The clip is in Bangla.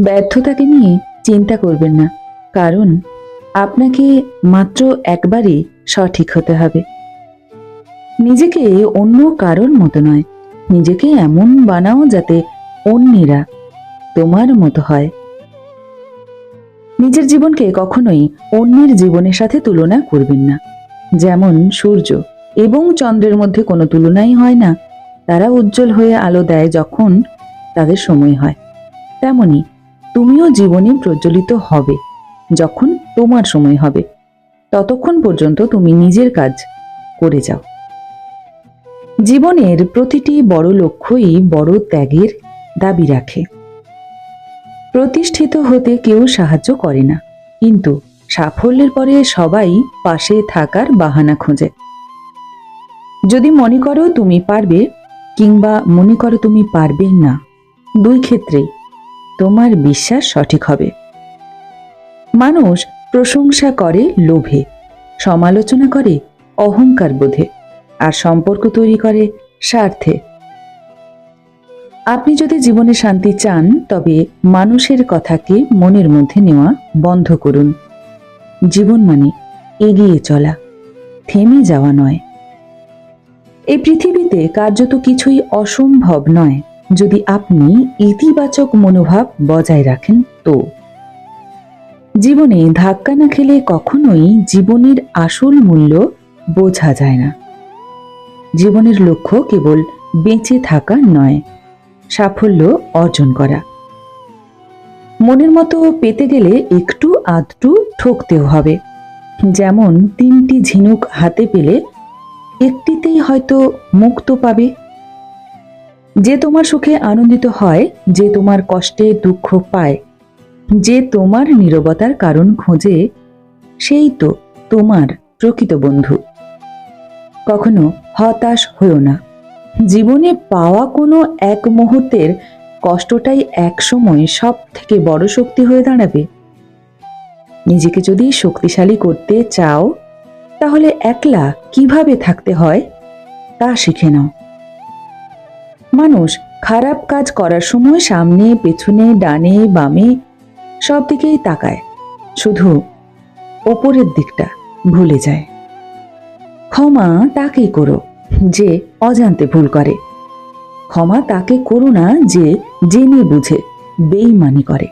ব্যর্থতাকে নিয়ে চিন্তা করবেন না। কারণ আপনাকে মাত্র একবারই সঠিক হতে হবে। নিজেকে অন্য কারোর মতো নয়, নিজেকে এমন বানাও যাতে অন্যেরা তোমার মতো হয়। নিজের জীবনকে কখনোই অন্যের জীবনের সাথে তুলনা করবেন না। যেমন সূর্য এবং চন্দ্রের মধ্যে কোনো তুলনাই হয় না। তারা উজ্জ্বল হয়ে আলো দেয় যখন তাদের সময় হয়। তেমনি তুমিও জীবনে প্রজ্বলিত হবে, যখন তোমার সময় হবে। ততক্ষণ পর্যন্ত তুমি নিজের কাজ করে যাও। জীবনের প্রতিটি বড় লক্ষ্যই বড় ত্যাগের দাবি রাখে। প্রতিষ্ঠিত হতে কেউ সাহায্য করে না, কিন্তু সাফল্যের পরে সবাই পাশে থাকার বাহানা খোঁজে। যদি মনে করো তুমি পারবে, কিংবা মনে করো তুমি পারবে না, দুই ক্ষেত্রেই তোমার বিশ্বাস সঠিক হবে। মানুষ প্রশংসা করে লোভে, সমালোচনা করে অহংকার বোধে, আর সম্পর্ক তৈরি করে স্বার্থে। আপনি যদি জীবনে শান্তি চান, তবে মানুষের কথাকে মনের মধ্যে নেওয়া বন্ধ করুন। জীবন মানে এগিয়ে চলা, থেমে যাওয়া নয়। এই পৃথিবীতে কার্যত কিছুই অসম্ভব নয়। যদি আপনি ইতিবাচক মনোভাব বজায় রাখেন তো। জীবনে ধাক্কা না খেলে কখনোই জীবনের আসল মূল্য বোঝা যায় না। জীবনের লক্ষ্য কেবল বেঁচে থাকা নয়, সাফল্য অর্জন করা। মনের মতো পেতে গেলে একটু আধটু ঠকতেও হবে। যেমন তিনটি ঝিনুক হাতে পেলে একটিতেই হয়তো মুক্ত পাবে। যে তোমার সুখে আনন্দিত হয়, যে তোমার কষ্টে দুঃখ পায়, যে তোমার নীরবতার কারণ খোঁজে, সেই তো তোমার প্রকৃত বন্ধু। কখনো হতাশ হয়েও না। জীবনে পাওয়া কোনো এক মুহূর্তের কষ্টটাই এক সময় সব থেকে বড় শক্তি হয়ে দাঁড়াবে। নিজেকে যদি শক্তিশালী করতে চাও, তাহলে একলা কীভাবে থাকতে হয়, তা শিখে নাও। মানুষ খারাপ কাজ করার সময় সামনে, পেছনে, ডানে, বামে সব দিকেই তাকায়। শুধু ওপরের দিকটা ভুলে যায়। ক্ষমা তাকেই করো যে অজান্তে ভুল করে। ক্ষমা তাকে করো না যে জেনে বুঝে, বেইমানি করে।